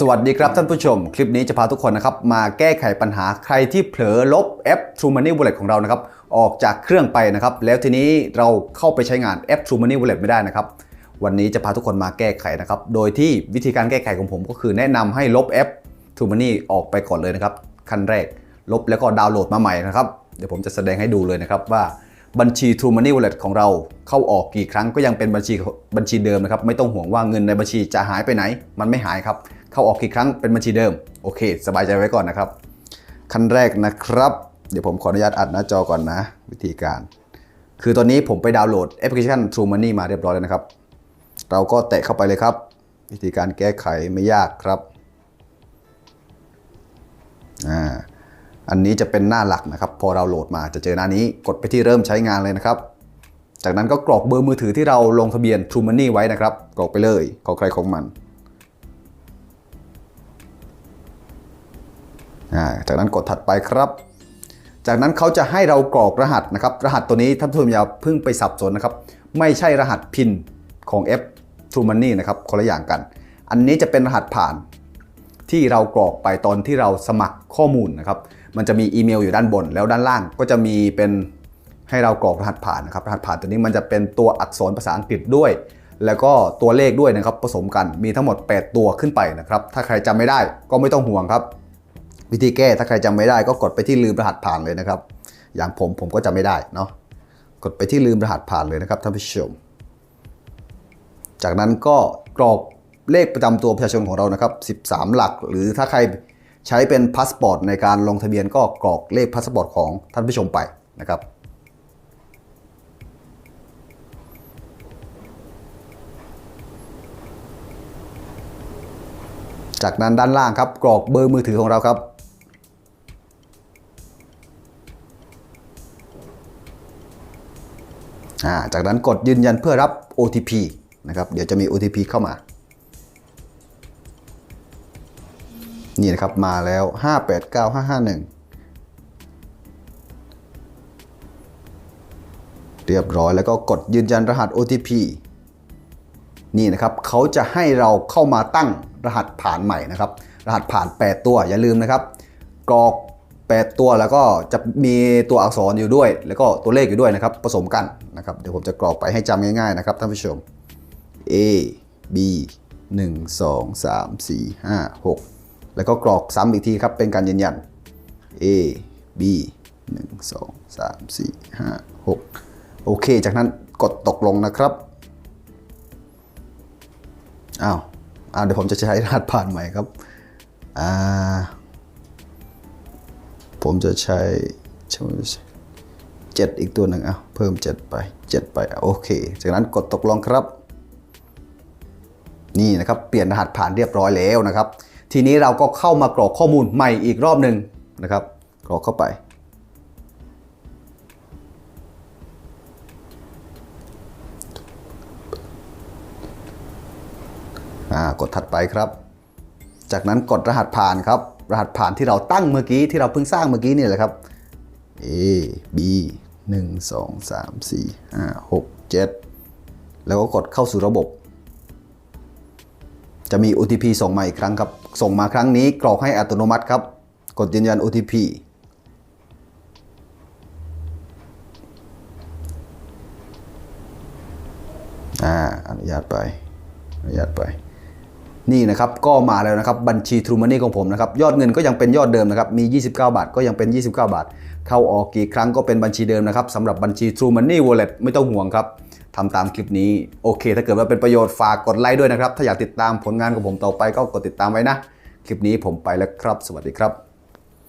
สวัสดีครับท่านผู้ชม คลิปนี้จะพาทุกคนนะครับมาแก้ไขปัญหาใครที่เผลอลบแอป True Money Wallet ของเรานะครับออกจากเครื่องไปนะครับแล้วทีนี้เราเข้าไปใช้งานแอป True Money Wallet ไม่ได้นะครับวันนี้จะพาทุกคนมาแก้ไขนะครับโดยที่วิธีการแก้ไขของผมก็คือแนะนำให้ลบแอป True Money ออกไปก่อนเลยนะครับขั้นแรกลบแล้วก็ดาวน์โหลดมาใหม่นะครับเดี๋ยวผมจะแสดงให้ดูเลยนะครับว่าบัญชี True Money Wallet ของเราเข้าออกกี่ครั้งก็ยังเป็นบัญชีบัญชีเดิมนะครับไม่ต้องห่วงว่าเงินในบัญชีจะหายไปไหน มันไม่หายครับ เข้าออกกี่ครั้งเป็นบัญชีเดิม โอเค สบายใจไว้ก่อนนะครับ ขั้นแรกนะครับ เดี๋ยวผมขออนุญาตอัดหน้าจอก่อนนะ วิธีการ คือตอนนี้ผมไปดาวน์โหลดแอปพลิเคชัน True Money มาเรียบร้อยแล้วนะครับ เราก็แตะเข้าไปเลยครับ วิธีการแก้ไขไม่ยากครับอ่าอันนี้จะเป็นหน้าหลักนะครับ พอเราโหลดมาจะเจอหน้านี้กดไปที่เริ่มใช้งานเลยนะครับ จากนั้นก็กรอกเบอร์มือถือที่เราลงทะเบียน True Money ไว้นะครับ กรอกไปเลยของใครของมัน จากนั้นกดถัดไปครับ จากนั้นเขาจะให้เรากรอกรหัสนะครับ รหัสตัวนี้ท่านผู้ชมอย่าเพิ่งไปสับสนนะครับ ไม่ใช่รหัสพินของ F True Money นะครับคนละอย่างกัน อันนี้จะเป็นรหัสผ่านที่เรากรอกไปตอนที่เราสมัครข้อมูลนะครับ มันจะมีอีเมลอยู่ด้านบน แล้วด้านล่างก็จะมีเป็นให้เรากรอกรหัสผ่านนะครับ รหัสผ่านตัวนี้มันจะเป็นตัวอักษรภาษาอังกฤษด้วย แล้วก็ตัวเลขด้วยนะครับผสมกัน มีทั้งหมด 8 ตัวขึ้นไปนะครับ ถ้าใครจำไม่ได้ก็ไม่ต้องห่วงครับ วิธีแก้ถ้าใครจำไม่ได้ก็กดไปที่ลืมรหัสผ่านเลยนะครับ อย่างผมผมก็จำไม่ได้เนาะกดไปที่ลืมรหัสผ่านเลยนะครับท่านผู้ชม จากนั้นก็กรอกเลขประจำตัวประชาชนของเรานะครับ 13 หลัก หรือถ้าใครใช้เป็นพาสปอร์ตในการลงทะเบียนก็กรอกเลขพาสปอร์ตของท่านผู้ชมไปนะครับจากนั้นด้านล่างครับกรอกเบอร์มือถือของเราครับ จากนั้นกดยืนยันเพื่อรับ OTP นะครับเดี๋ยวจะมี OTP เข้ามา นี่นะครับมาแล้ว 589551 เรียบร้อยแล้วก็กดยืนยันรหัส OTP นี่นะครับเขาจะให้เราเข้ามาตั้งรหัสผ่านใหม่นะครับ รหัสผ่าน 8 ตัวอย่าลืมนะครับ กรอก 8 ตัวแล้วก็จะมีตัวอักษรอยู่ด้วย แล้วก็ตัวเลขอยู่ด้วยนะครับ ผสมกัน นะครับ เดี๋ยวผมจะกรอกไปให้จำง่ายๆนะครับท่านผู้ชม A B 1 2 3 4 5 6 แล้วก็กรอกซ้ำอีกทีครับ เป็นการยืนยัน A B 1 2 3 4 5 6 โอเค จากนั้นกดตกลงนะครับ อ้าวอ้าวเดี๋ยวผมจะใช้รหัสผ่านใหม่ครับ อ่า ผมจะใช้ใช้ 7 อีกตัวหนึ่งเอาเพิ่ม 7 ไป 7 ไปโอเค จากนั้นกดตกลงครับ นี่นะครับ เปลี่ยนรหัสผ่านเรียบร้อยแล้วนะครับ ทีนี้เราก็เข้ามากรอกข้อมูลใหม่อีกรอบหนึ่งนะครับ กรอกเข้าไป กดถัดไปครับ จากนั้นกดรหัสผ่านครับ รหัสผ่านที่เราตั้งเมื่อกี้ที่เราเพิ่งสร้างเมื่อกี้นี่แหละครับ A B 1 2 3 4 5 6 7 แล้วก็กดเข้าสู่ระบบ จะมี OTP ส่งมาอีกครั้งครับ ส่งมาครั้งนี้กรอกให้อัตโนมัติครับ กดยืนยัน OTP อ่าอนุญาตไปอนุญาตไป นี่นะครับก็มาแล้วนะครับบัญชี True Money ของผมนะครับยอดเงินก็ยังเป็นยอดเดิมนะครับมี 29 บาทก็ยังเป็น 29 บาท เข้าออกกี่ครั้งก็เป็นบัญชีเดิมนะครับสำหรับบัญชี True Money Wallet ไม่ต้องห่วงครับทำตามคลิปนี้โอเค ถ้าเกิดว่าเป็นประโยชน์ฝากกดไลค์ด้วยนะครับ ถ้าอยากติดตามผลงานของผมต่อไปก็กดติดตามไว้นะ คลิปนี้ผมไปแล้วครับ สวัสดีครับ